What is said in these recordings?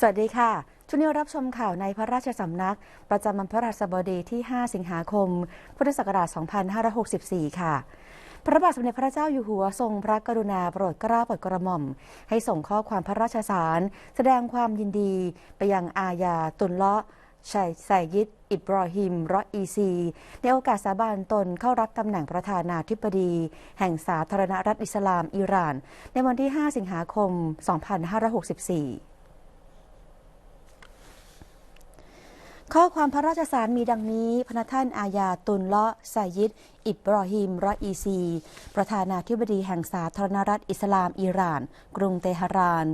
สวัสดีค่ะชุดนี้รับชมข่าวในพระราชสำนัก ประจำวันพระราชบดีที่ 5 สิงหาคม พุทธศักราช 2564 ค่ะ พระบาทสมเด็จพระเจ้าอยู่หัวทรงพระกรุณาโปรดเกล้าโปรดกระหม่อม ให้ส่งข้อความพระราชสาร แสดงความยินดีไปยังอาญาตุลเลาะชัยไซยิดอิบรอฮิมรออีซี ในโอกาสสาบานตนเข้ารับตำแหน่งประธานาธิบดี แห่งสาธารณรัฐอิสลามอิหร่าน ในวันที่ 5 สิงหาคม 2564 ข้อความพระราชสารมีดังนี้ พระท่านอาญาตุลเลาะไซยิดอิบรอฮิมรออีซี ประธานาธิบดีแห่งสาธารณรัฐอิสลามอิหร่าน กรุงเตหะราน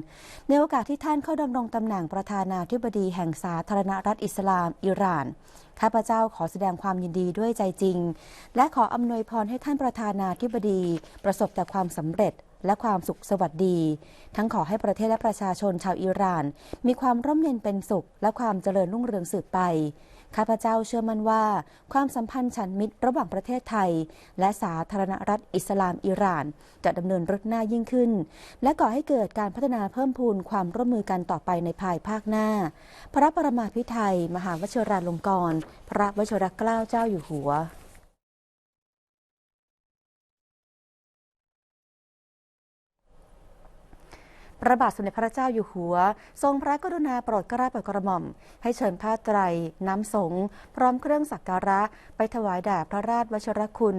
ในโอกาสที่ท่านเข้าดำรงตำแหน่งประธานาธิบดีแห่งสาธารณรัฐอิสลามอิหร่านข้าพเจ้าขอแสดงความยินดีด้วยใจจริง และขออำนวยพรให้ท่านประธานาธิบดี ประสบแต่ความสำเร็จ และความสุขสวัสดี ทั้งขอให้ประเทศและประชาชนชาวอิหร่าน มีความร่มเย็นเป็นสุข และความเจริญรุ่งเรืองสืบไป ข้าพเจ้าเชื่อมั่นว่า ความสัมพันธ์ฉันมิตรระหว่างประเทศไทย และสาธารณรัฐอิสลามอิหร่าน จะดำเนินรถหน้ายิ่งขึ้น และก่อให้เกิดการพัฒนาเพิ่มพูนความร่วมมือกันต่อไปในภายภาคหน้า พระประมาพิไทยมหาวชิราลงกรณ์พระวชิรเกล้าเจ้าอยู่หัว พระบาทสมเด็จพระเจ้าอยู่หัว ทรงพระกรุณาโปรดกล้าโปรดกระหม่อม ให้เชิญผ้าไตร น้ำสงพร้อมเครื่องสักการะ ไปถวายแด่พระราชวชรคุณ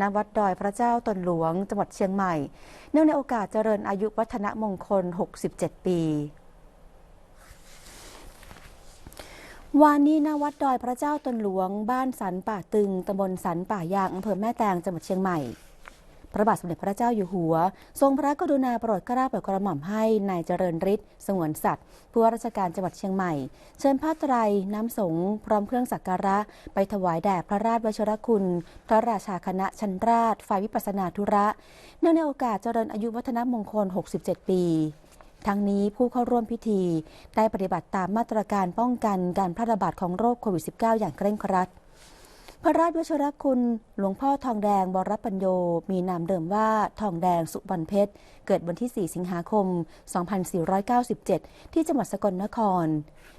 ณวัดดอยพระเจ้าตนหลวง จังหวัดเชียงใหม่ เนื่องในโอกาสเจริญอายุวัฒนมงคล 67 ปีวานนี้ณวัดดอยพระเจ้าตนหลวง บ้านสันป่าตึงตำบลสันป่ายางอำเภอแม่แตงจังหวัดเชียงใหม่ ระบาทสมเด็จพระเจ้าอยู่หัว ทรงพระกรุณาโปรดเกล้าโปรดกระหม่อมให้นายเจริญฤทธิ์สงวนสัตว์ผู้ว่าราชการจังหวัดเชียงใหม่ เชิญผ้าไตรน้ำสงพร้อมเครื่องสักการะ ไปถวายแด่พระราชวชรคุณ พระราชาคณะชั้นราชฝ่ายวิปัสนาธุระ เนื่องในโอกาสเจริญอายุวัฒนมงคล 67 ปีทั้งนี้ผู้เข้าร่วมพิธี ได้ปฏิบัติตามมาตรการป้องกันการแพร่ระบาดของโรคโควิด -19 อย่างเคร่งครัด ระราชวชรคุณหลวงพ่อทองแดงบรปัญโย มีนามเดิมว่าทองแดงสุวรรณเพชร เกิดวันที่ 4 สิงหาคม 2497 ที่จังหวัดสกลนคร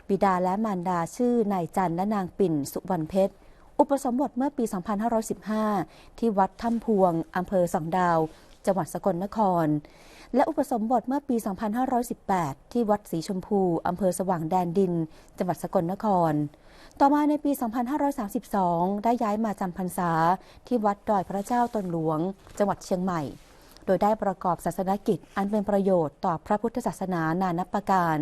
บิดาและมารดาชื่อนายจันและนางปิ่นสุวรรณเพชร อุปสมบทเมื่อปี 2515 ที่วัดถ้ำพวงอำเภอสองดาว จังหวัดสกลนคร และอุปสมบทเมื่อปี 2518 ที่วัดศรีชมพูอำเภอสว่างแดนดิน จังหวัดสกลนคร ต่อมาในปี 2532 ได้ย้ายมาจำพรรษา ที่วัดดอยพระเจ้าตนหลวง จังหวัดเชียงใหม่ โดยได้ประกอบศาสนกิจอันเป็นประโยชน์ต่อพระพุทธศาสนานานับประการ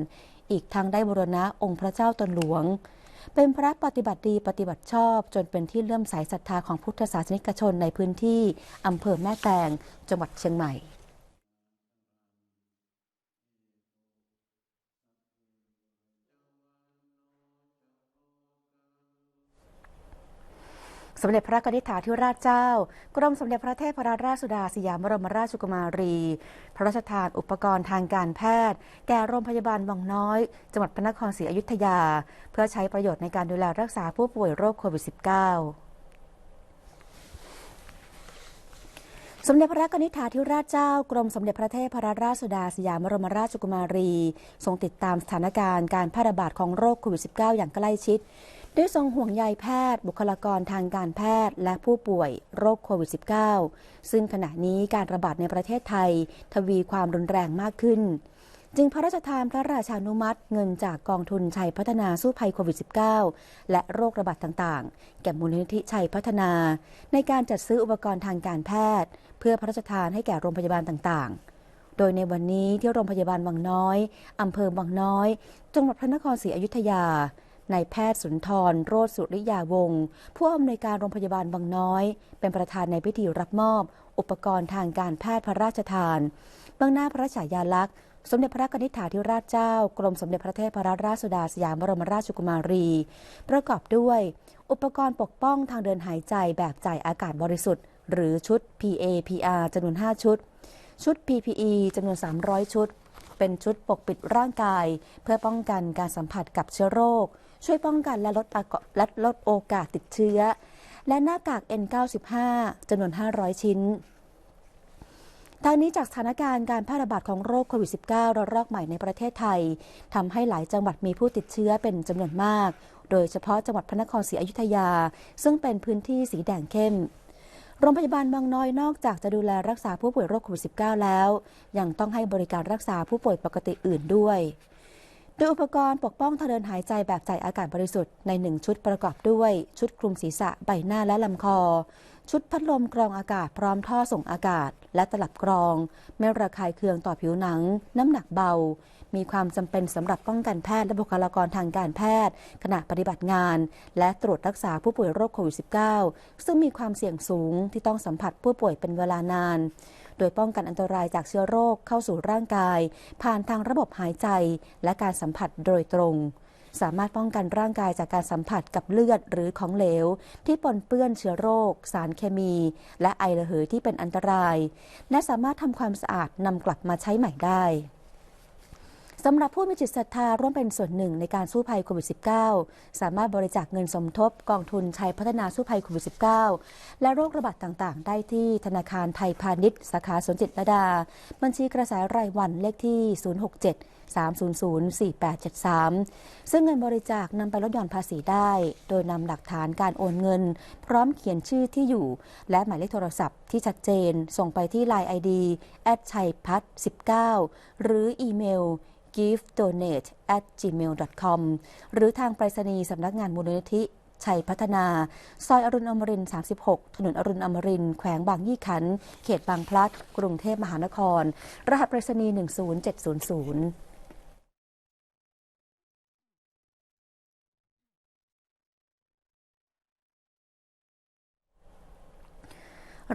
อีกทั้งได้บรณะองค์พระเจ้าตนหลวง เป็นพระปฏิบัติดีปฏิบัติชอบจนเป็นที่เลื่อมใสศรัทธาของพุทธศาสนิกชนในพื้นที่อำเภอแม่แตง จังหวัดเชียงใหม่ มเด็จพระนิษฐาธิราชเจ้า กรมสมเด็จพระเทพรัตนราชสุดาสยามบรมราชกุมารี พระราชทานอุปกรณ์ทางการแพทย์ แก่โรงพยาบาลวังน้อย จังหวัดพระนครศรีอยุธยา เพื่อใช้ประโยชน์ในการดูแลรักษาผู้ป่วยโรคโควิด -19 สมเด็จพระกนิษฐาธิราชเจ้ากรมสมเด็จพระเทพรัตนราชสุดาสยามบรมราชกุมารี ทรงติดตามสถานการณ์การแพร่ระบาดของโรคโควิด -19 อย่างใกล้ชิด ด้วยทรงห่วงใยแพทย์ บุคลากรทางการแพทย์ และผู้ป่วยโรคโควิด -19 ซึ่งขณะนี้การระบาดในประเทศไทย ทวีความรุนแรงมากขึ้น จึงพระราชทานพระราชานุมัติ เงินจากกองทุนชัยพัฒนาสู้ภัยโควิด -19 และโรคระบาดต่างๆ แก่มูลนิธิชัยพัฒนา ในการจัดซื้ออุปกรณ์ทางการแพทย์ เพื่อพระราชทานให้แก่โรงพยาบาลต่างๆโดยในวันนี้ที่โรงพยาบาลวังน้อย อำเภอวังน้อย จังหวัดพระนครศรีอยุธยา นายแพทย์สุนทร โรธสุริยาวงศ์ผู้อำนวยการโรงพยาบาลวังน้อย เป็นประธานในพิธีรับมอบ อุปกรณ์ทางการแพทย์พระราชทาน เบื้องหน้าพระฉายาลักษณ์ สมเด็จพระกนิษฐาธิราชเจ้า กรมสมเด็จพระเทพรัตนราชสุดาสยามบรมราชกุมารี ประกอบด้วย อุปกรณ์ปกป้องทางเดินหายใจแบบจ่ายอากาศบริสุทธิ์ หรือชุด PAPR จำนวน 5 ชุด ชุด PPE จำนวน 300 ชุด เป็นชุดปกปิดร่างกาย เพื่อป้องกันการสัมผัสกับเชื้อโรค ช่วยป้องกันและลดและลดโอกาสติดเชื้อ และหน้ากาก N95 จำนวน 500 ชิ้นทางนี้จากสถานการณ์การแพร่ระบาดของโรคโควิด -19 ระลอกใหม่ในประเทศไทยทำให้หลายจังหวัดมีผู้ติดเชื้อเป็นจำนวนมาก โดยเฉพาะจังหวัดพระนครศรีอยุธยา ซึ่งเป็นพื้นที่สีแดงเข้ม โรงพยาบาลบางน้อยนอกจากจะดูแลรักษาผู้ป่วยโรคโควิด -19 แล้ว ยังต้องให้บริการรักษาผู้ป่วยปกติอื่นด้วย โดยอุปกรณ์ปกป้องทางเดินหายใจแบบจ่อากาศบริสุทธิ์ในหนึ่งชุดประกอบด้วย ชุดคลุมศีรษะใบหน้าและลำคอ ชุดพัดลมกรองอากาศพร้อมท่อส่งอากาศ และตลับกรอง ไม่ระคายเคืองต่อผิวหนัง น้ำหนักเบา มีความจำเป็นสำหรับป้องกันแพทย์และบุคลากรทางการแพทย์ ขณะปฏิบัติงาน และตรวจรักษาผู้ป่วยโรคโควิด -19 ซึ่งมีความเสี่ยงสูงที่ต้องสัมผัสผู้ป่วยเป็นเวลานาน โดยป้องกันอันตรายจากเชื้อโรคเข้าสู่ร่างกาย ผ่านทางระบบหายใจและการสัมผัสโดยตรง สามารถป้องกันร่างกายจากการสัมผัสกับเลือดหรือของเหลว ที่ปนเปื้อนเชื้อโรค สารเคมี และไอระเหยที่เป็นอันตราย และสามารถทำความสะอาดนำกลับมาใช้ใหม่ได้ สำหรับผู้มีจิตศรัทธาร่วมเป็นส่วนหนึ่งในการสู้ภัยโควิด -19 สามารถบริจาคเงินสมทบกองทุนชัยพัฒนาสู้ภัยโควิด -19 และโรคระบาดต่างๆ ได้ที่ธนาคารไทยพาณิชย์ สาขาสวนจิตรดา บัญชีกระแสรายวันเลขที่ 067 300 4873 ซึ่งเงินบริจาคนำไปลดหย่อนภาษีได้ โดยนำหลักฐานการโอนเงิน พร้อมเขียนชื่อที่อยู่ และหมายเลขโทรศัพท์ที่ชัดเจน ส่งไปที่ Line ID แอดชัยพัฒ19 หรืออีเมล givedonate at gmail.com หรือทางไปรษณีย์สำนักงานมูลนิธิชัยพัฒนา ซอยอรุณอมรินทร์36 ถนนอรุณอมรินทร์แขวงบางยี่ขัน เขตบางพลัด กรุงเทพมหานคร รหัสไปรษณีย์ 10700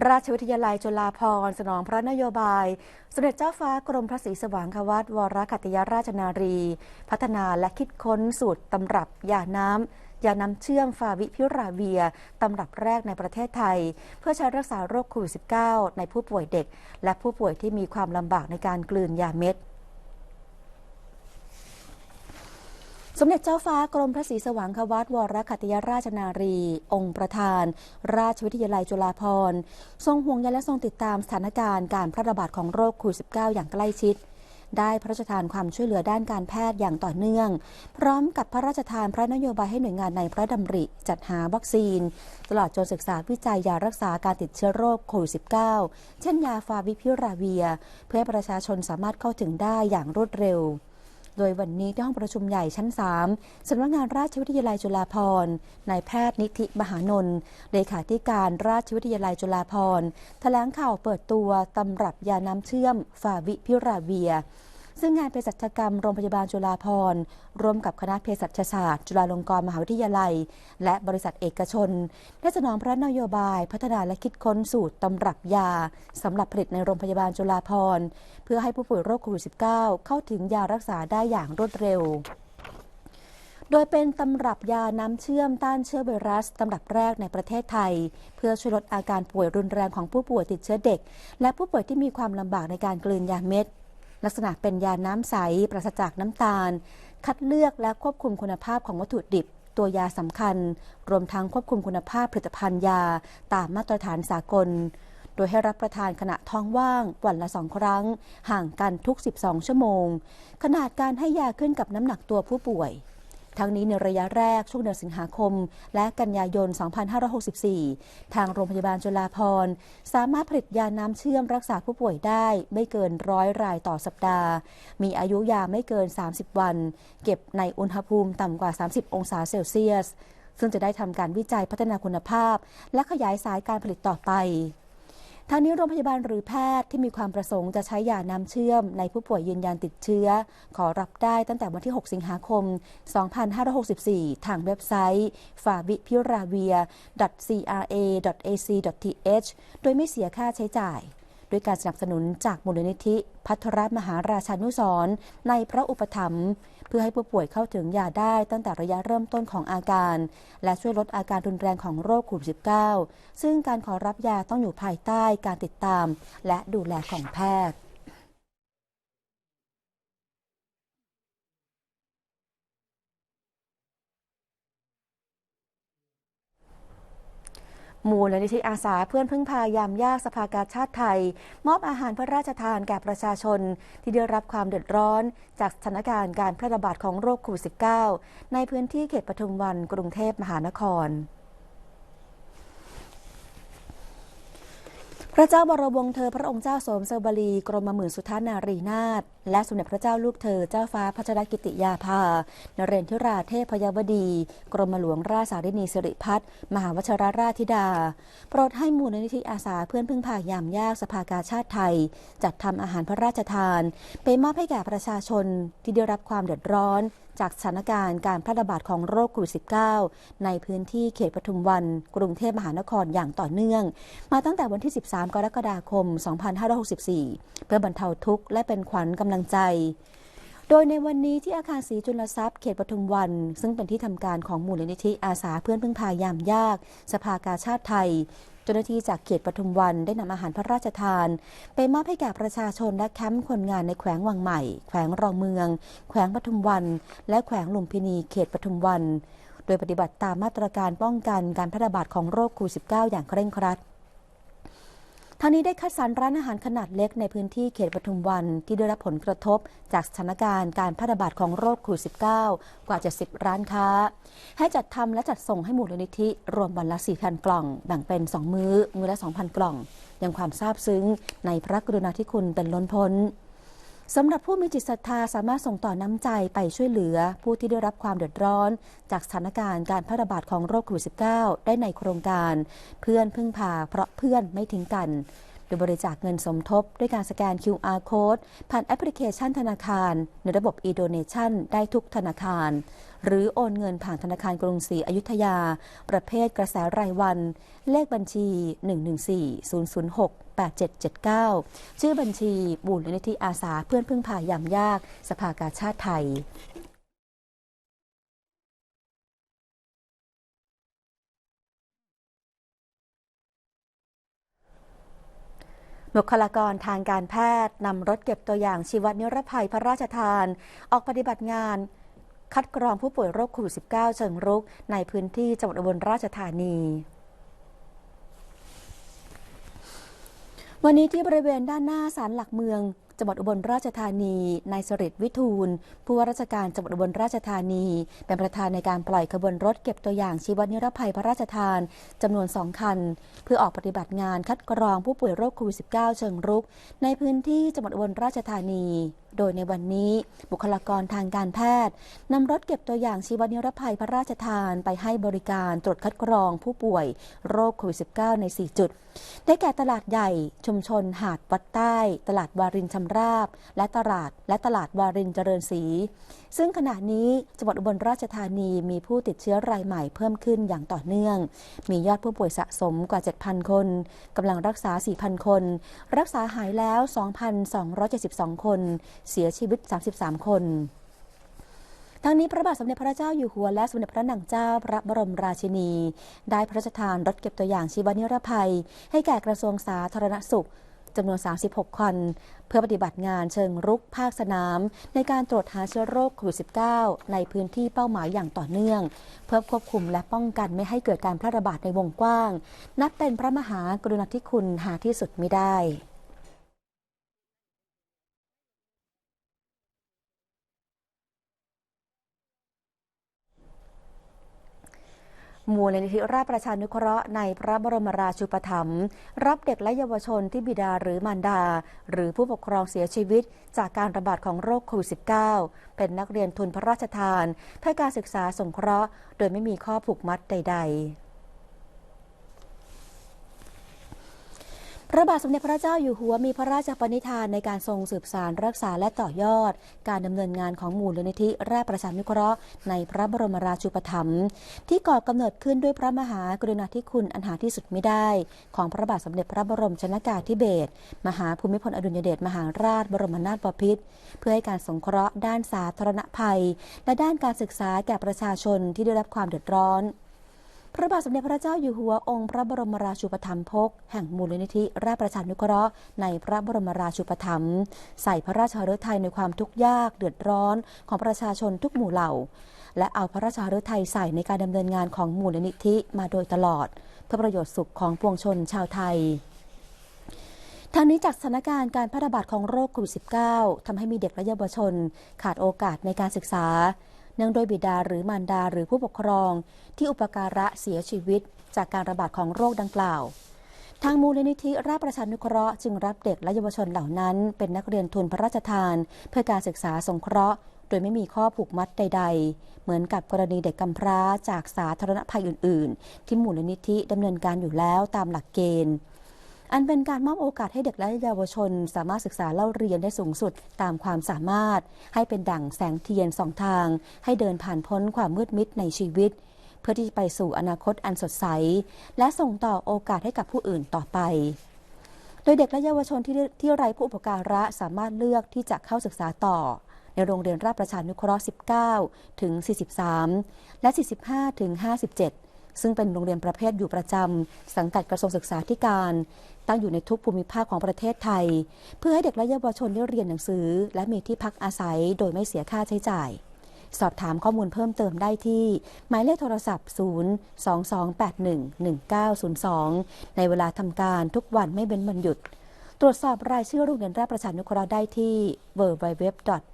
ราชวิทยาลัยจุฬาภรณ์สนองพระนโยบาย สมเด็จเจ้าฟ้ากรมพระศรีสว่างควัตวรคัตยาราชนารี พัฒนาและคิดค้นสูตรตำรับยาน้ำยาน้ำเชื่อมฟาวิพิราเวียตำรับแรกในประเทศไทย เพื่อใช้รักษาโรคโควิด -19 ในผู้ป่วยเด็ก และผู้ป่วยที่มีความลำบากในการกลืนยาเม็ด สมเด็จเจ้าฟ้ากรมพระศรีสว่างควัตวรคัตยราชนารี องค์ประธาน ราชวิทยาลัยจุฬาภรณ์ ทรงห่วงใยและทรงติดตามสถานการณ์การแพร่ระบาดของโรคโควิด -19 อย่างใกล้ชิด ได้พระราชทานความช่วยเหลือด้านการแพทย์อย่างต่อเนื่อง พร้อมกับพระราชทานพระนโยบายให้หน่วยงานในพระดำริ จัดหาวัคซีน ตลอดจนศึกษาวิจัยยารักษาการติดเชื้อโรคโควิด -19 เช่นยาฟาวิพิราเวีย เพื่อให้ประชาชนสามารถเข้าถึงได้อย่างรวดเร็ว โดยวันนี้ที่ห้องประชุมใหญ่ชั้น 3สำนักงานราชวิทยาลัยจุฬาภรณ์นายแพทย์นิธิมหานนท์เลขาธิการราชวิทยาลัยจุฬาภรณ์แถลงข่าวเปิดตัวตำรับยาน้ำเชื่อมฟาวิพิราเวีย ซึ่งงานเภสัชกรรมโรงพยาบาลจุฬาภรณ์ร่วมกับคณะเภสัชศาสตร์ จุฬาลงกรณ์มหาวิทยาลัย และบริษัทเอกชน ได้สนองพระนโยบาย พัฒนาและคิดค้นสูตรตำรับยาสำหรับผลิตในโรงพยาบาลจุฬาภรณ์เพื่อให้ผู้ป่วยโรคโควิด -19 เข้าถึงยารักษาได้อย่างรวดเร็วโดยเป็นตำรับยาน้ำเชื่อมต้านเชื้อไวรัสตำรับแรกในประเทศไทย เพื่อช่วยลดอาการป่วยรุนแรงของผู้ป่วยติดเชื้อเด็ก และผู้ป่วยที่มีความลำบากในการกลืนยาเม็ด ลักษณะเป็นยาน้ำใสปราศจากน้ำตาล คัดเลือกและควบคุมคุณภาพของวัตถุดิบ ตัวยาสำคัญ รวมทั้งควบคุมคุณภาพผลิตภัณฑ์ยาตามมาตรฐานสากล โดยให้รับประทานขณะท้องว่างวันละสองครั้ง ห่างกันทุก 12 ชั่วโมง ขนาดการให้ยาขึ้นกับน้ำหนักตัวผู้ป่วย ทั้งนี้ในระยะแรกช่วงเดือนสิงหาคม และกันยายน 2564 ทางโรงพยาบาลจุฬาภรณ์สามารถผลิตยาน้ำเชื่อมรักษาผู้ป่วยได้ไม่เกินร้อยรายต่อสัปดาห์ มีอายุยาไม่เกิน 30 วัน เก็บในอุณหภูมิต่ำกว่า 30 องศาเซลเซียส ซึ่งจะได้ทำการวิจัยพัฒนาคุณภาพ และขยายสายการผลิตต่อไป ทางนี้โรงพยาบาลหรือแพทย์ที่มีความประสงค์จะใช้ยาน้ำเชื่อม ในผู้ป่วยยืนยันติดเชื้อ ขอรับได้ตั้งแต่วันที่ 6 สิงหาคม 2564 ทางเว็บไซต์ f a v i p i r a v i a cra.ac.th โดยไม่เสียค่าใช้จ่าย ด้วยการสนับสนุนจากมูลนิธิ พัทรมหาราชานุสรในพระอุปถัมภ์เพื่อให้ผู้ป่วยเข้าถึงยาได้ตั้งแต่ระยะเริ่มต้นของอาการ และช่วยลดอาการรุนแรงของโรคโควิด -19 ซึ่งการขอรับยาต้องอยู่ภายใต้การติดตาม และดูแลของแพทย์ มูลนิธิอาสาเพื่อนพึ่งพายามยากสภากาชาติไทย มอบอาหารพระราชทานแก่ประชาชน ที่ได้รับความเดือดร้อน จากสถานการณ์การแพร่ระบาดของโรคโควิด -19 ในพื้นที่เขตปทุมวันกรุงเทพมหานครพระเจ้าบรมวงศ์เธอพระองค์เจ้าสมเสบลีกรมหมื่นสุทานารีนาถและสมเด็จพระเจ้าลูกเธอเจ้าฟ้าพัชรกิติยาภา นเรนทิราเทพยวดี กรมหลวงราชสารินีสิริพัฒน์มหาวชรราชธิดา โปรดให้มูลนิธิอาสาเพื่อนพึ่งพายามยากสภากาชาติไทย จัดทำอาหารพระราชทาน ไปมอบให้แก่ประชาชนที่ได้รับความเดือดร้อน จากสถานการณ์การแพร่ระบาดของโรคโควิด -19 ในพื้นที่เขตปทุมวัน กรุงเทพมหานครอย่างต่อเนื่อง มาตั้งแต่วันที่ 13 กรกฎาคม 2564 เพื่อบรรเทาทุกข์และเป็นขวัญกำลังใจ โดยในวันนี้ที่อาคารศรีจุลทรัพย์เขตปทุมวัน ซึ่งเป็นที่ทำการของมูลนิธิอาสาเพื่อนพึ่งพายามยาก สภากาชาติไทยเจ้าหน้าที่จากเขตปทุมวันได้นำอาหารพระราชทาน ไปมอบให้แก่ประชาชนและแคมป์คนงานในแขวงวังใหม่ แขวงรองเมือง แขวงปทุมวัน และแขวงลุมพินีเขตปทุมวัน โดยปฏิบัติตามมาตรการป้องกันการแพร่ระบาดของโรคโควิด -19 อย่างเคร่งครัด ทางนี้ได้คัดสรรร้านอาหารขนาดเล็กในพื้นที่เขตปทุมวันที่ได้รับผลกระทบ จากสถานการณ์การแพร่ระบาดของโรคโควิด -19 กว่า 70 ร้านค้า ให้จัดทำและจัดส่งให้มูลนิธิ รวมวันละ 4,000 กล่อง แบ่งเป็น 2 มื้อ มื้อละ 2,000 กล่อง ยังความซาบซึ้งในพระกรุณาธิคุณเป็นล้นพ้น สำหรับผู้มีจิตศรัทธาสามารถส่งต่อน้ำใจไปช่วยเหลือ ผู้ที่ได้รับความเดือดร้อน จากสถานการณ์การแพร่ระบาดของโรคโควิด -19 ได้ในโครงการ เพื่อนพึ่งพาเพราะเพื่อนไม่ทิ้งกันโดยบริจาคเงินสมทบ ด้วยการสแกน QR code ผ่านแอปพลิเคชันธนาคาร ในระบบ e-donation ได้ทุกธนาคาร หรือโอนเงินผ่านธนาคารกรุงศรีอยุธยา ประเภทกระแสรายวัน เลขบัญชี 114 006 8779 ชื่อบัญชีบูรณิธิอาสาเพื่อนพึ่งพายามยาก สภากาชาติไทยบุคลากรทางการแพทย์นำรถเก็บตัวอย่างชีวนิรภัยพระราชทาน ออกปฏิบัติงาน คัดกรองผู้ป่วยโรคโควิด -19 เชิงรุก ในพื้นที่จังหวัดอุบลราชธานีวันนี้ที่บริเวณด้านหน้าศาลหลักเมือง จังหวัดอุบลราชธานีนายสริตวิทูล ผู้ว่าราชการจังหวัดอุบลราชธานี เป็นประธานในการปล่อยขบวนรถเก็บตัวอย่างชีวนิรภัยพระราชทานจำนวนสองคัน เพื่อออกปฏิบัติงานคัดกรองผู้ป่วยโรคโควิด -19 เชิงรุก ในพื้นที่จังหวัดอุบลราชธานี โดยในวันนี้บุคลากรทางการแพทย์นำรถเก็บตัวอย่างชีวนิรภัยพระราชทานไปให้บริการตรวจคัดกรองผู้ป่วยโรคโควิด -19 ใน 4 จุด ได้แก่ตลาดใหญ่ชุมชนหาดวัดใต้ ตลาดวารินชำราบ และตลาด และตลาดวารินเจริญศรี ซึ่งขณะนี้จังหวัดอุบลราชธานีมีผู้ติดเชื้อรายใหม่เพิ่มขึ้นอย่างต่อเนื่อง มียอดผู้ป่วยสะสมกว่า 7,000 คนกำลังรักษา 4,000 คน รักษาหายแล้ว 2,272 คน เสียชีวิต 33 คนทั้งนี้พระบาทสมเด็จพระเจ้าอยู่หัวและสมเด็จพระนางเจ้าพระบรมราชินี ได้พระราชทานรถเก็บตัวอย่างชีวนิรภัย ให้แก่กระทรวงสาธารณสุข จำนวน 36 คน เพื่อปฏิบัติงานเชิงรุกภาคสนาม ในการตรวจหาเชื้อโรคโควิด -19 ในพื้นที่เป้าหมายอย่างต่อเนื่อง เพื่อควบคุมและป้องกันไม่ให้เกิดการแพร่ระบาดในวงกว้าง นับเป็นพระมหากรุณาธิคุณหาที่สุดไม่ได้ มูลนิธิราชประชานุเคราะห์ในพระบรมราชูปถัมภ์รับเด็กและเยาวชนที่บิดาหรือมารดา หรือผู้ปกครองเสียชีวิต จากการระบาดของโรคโควิด -19 เป็นนักเรียนทุนพระราชทาน เพื่อการศึกษาสงเคราะห์ โดยไม่มีข้อผูกมัดใด ๆ พระบาทสมเด็จพระเจ้าอยู่หัวมีพระราชปณิธานในการทรงสืบสารรักษาและต่อยอด การดำเนินงานของมูลนิธิราชประชานุเคราะห์ในพระบรมราชูปถัมภ์ที่ก่อกำเนิดขึ้นด้วยพระมหากรุณาธิคุณอันหาที่สุดไม่ได้ ของพระบาทสมเด็จพระบรมชนากาธิเบศรมหาภูมิพลอดุลยเดชมหาราชบรมนาถบพิตรเพื่อให้การสงเคราะห์ด้านสาธารณภัย และด้านการศึกษาแก่ประชาชนที่ได้รับความเดือดร้อน พระบาทสมเด็จพระเจ้าอยู่หัวองค์พระบรมราชูปถัมภกแห่งมูลนิธิราชประชานุเคราะห์ในพระบรมราชูปถัมภ์ใส่พระราชฤทัยในความทุกข์ยากเดือดร้อนของประชาชนทุกหมู่เหล่า และเอาพระราชฤทัยใส่ในการดำเนินงานของมูลนิธิมาโดยตลอด เพื่อประโยชน์สุขของปวงชนชาวไทยทางนี้จากสถานการณ์การแพร่ระบาดของโรคโควิด -19 ทำให้มีเด็กและเยาวชน ขาดโอกาสในการศึกษา นื่องโดยบิดาหรือมารดาหรือผู้ปกครอง ที่อุปการะเสียชีวิต จากการระบาดของโรคดังกล่าว ทางมูลนิธิราชประชานุเคราะห์จึงรับเด็กและเยาวชนเหล่านั้น เป็นนักเรียนทุนพระราชทาน เพื่อการศึกษาสงเคราะห์ โดยไม่มีข้อผูกมัดใด ๆ เหมือนกับกรณีเด็กกำพร้าจากสาธารณภัยอื่น ๆ ที่มูลนิธิดำเนินการอยู่แล้วตามหลักเกณฑ์ อันเป็นการมอบโอกาสให้เด็กและเยาวชน สามารถศึกษาเล่าเรียนได้สูงสุดตามความสามารถ ให้เป็นดั่งแสงเทียนสองทาง ให้เดินผ่านพ้นความมืดมิดในชีวิต เพื่อที่จะไปสู่อนาคตอันสดใส และส่งต่อโอกาสให้กับผู้อื่นต่อไปโดยเด็กและเยาวชนที่ที่ไร้ผู้อุปการะสามารถเลือกที่จะเข้าศึกษาต่อ ในโรงเรียนราชประชานุเคราะห์ 19 ถึง 43 และ 45 ถึง 57 ซึ่งเป็นโรงเรียนประเภทอยู่ประจำสังกัดกระทรวงศึกษาธิการ ตั้งอยู่ในทุกภูมิภาคของประเทศไทย เพื่อให้เด็กและเยาวชนได้เรียนหนังสือ และมีที่พักอาศัยโดยไม่เสียค่าใช้จ่าย สอบถามข้อมูลเพิ่มเติมได้ที่ หมายเลขโทรศัพท์ 0 2281 1902 ในเวลาทำการทุกวันไม่เป็นวันหยุด ตรวจสอบรายชื่อโรงเรียนราชประชานุเคราะห์ได้ที่ www.rajk.org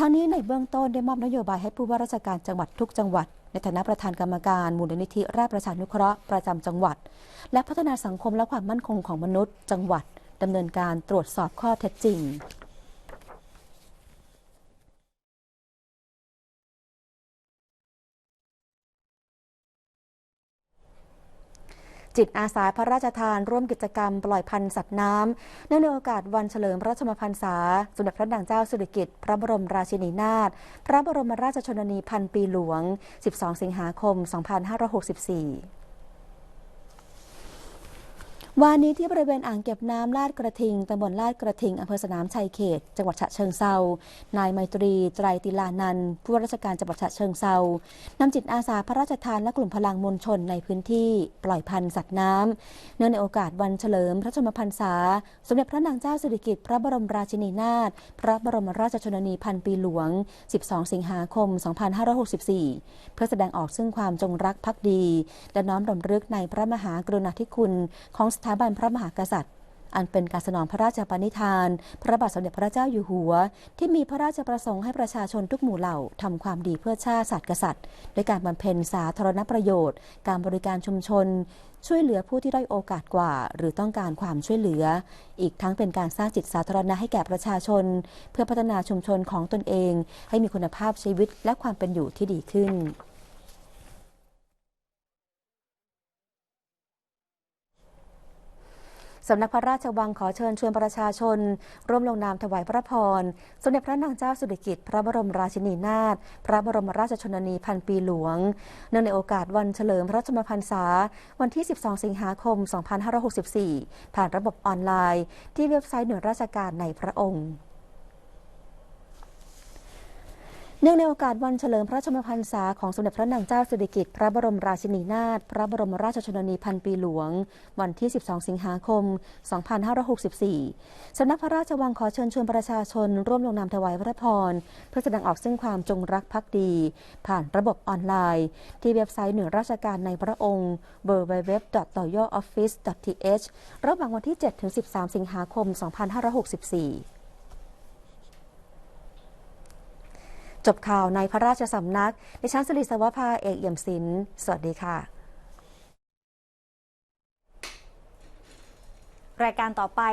ทางนี้ในเบื้องต้นได้มอบนโยบายให้ผู้ว่าราชการจังหวัดทุกจังหวัด ในฐานะประธานกรรมการมูลนิธิราชประชานุเคราะห์ประจำจังหวัด และพัฒนาสังคมและความมั่นคงของมนุษย์ จังหวัดดำเนินการตรวจสอบข้อเท็จจริง จิตอาสาพระราชทานร่วมกิจกรรมปล่อยพันธุ์สัตว์น้ำเนื่องในโอกาสวันเฉลิมพระชมพรรษา สมเด็จพระนางเจ้าสุริกิติ์พระบรมราชินีนาถพระบรมราชชนนีพันปีหลวง 12 สิงหาคม 2564 วานนี้ที่บริเวณอ่างเก็บน้ำลาดกระทิงตำบลลาดกระทิงอำเภอสนามชัยเขต จังหวัดฉะเชิงเซานายไมตรีไตรติลานันผู้ว่าราชการจังหวัดฉะเชิงเซานำจิตอาสาพระราชทานและกลุ่มพลังมวลชนในพื้นที่ปล่อยพันธุ์สัตว์น้ำเนื่องในโอกาสวันเฉลิมพระชนมพรรษา สมเด็จพระนางเจ้าสิริกิติ์พระบรมราชินีนาถพระบรมราชชนนีพันปีหลวง 12 สิงหาคม 2564 เพื่อแสดงออกซึ่งความจงรักภักดี และน้อมรำลึกในพระมหากรุณาธิคุณของสถาบันพระมหากษัตริย์ อันเป็นการสนองพระราชปณิธาน พระบาทสมเด็จพระเจ้าอยู่หัว ที่มีพระราชประสงค์ให้ประชาชนทุกหมู่เหล่าทำความดีเพื่อชาติศาสตร์กษัตริย์ด้วยการบำเพ็ญสาธารณประโยชน์ การบริการชุมชน ช่วยเหลือผู้ที่ด้อยโอกาสกว่า หรือต้องการความช่วยเหลือ อีกทั้งเป็นการสร้างจิตสาธารณะให้แก่ประชาชน เพื่อพัฒนาชุมชนของตนเอง ให้มีคุณภาพชีวิตและความเป็นอยู่ที่ดีขึ้น สำนักพระราชวังขอเชิญชวนประชาชน ร่วมลงนามถวายพระพร สมเด็จพระนางเจ้าสุริกิติ์พระบรมราชินีนาถพระบรมราชชนนีพันปีหลวง เนื่องในโอกาสวันเฉลิมพระชนมพรรษา วันที่ 12 สิงหาคม 2564 ผ่านระบบออนไลน์ ที่เว็บไซต์หน่วยราชการในพระองค์ เนื่องในโอกาสวันเฉลิมพระชนมพรรษาของสมเด็จพระนางเจ้าสิริกิติ์พระบรมราชินีนาถพระบรมราชชนนีพันปีหลวง วันที่ 12 สิงหาคม 2564 สำนักพระราชวังขอเชิญชวนประชาชน ร่วมลงนามถวายพระพร เพื่อแสดงออกซึ่งความจงรักภักดี ผ่านระบบออนไลน์ ที่เว็บไซต์หน่วยราชการในพระองค์ www.royaloffice.th ระหว่างวันที่ 7-13 สิงหาคม 2564 จบข่าวในพระราชสำนัก ในชั้นสิริสวภาเอกเอี่ยมศิลป์สวัสดีค่ะ รายการต่อไป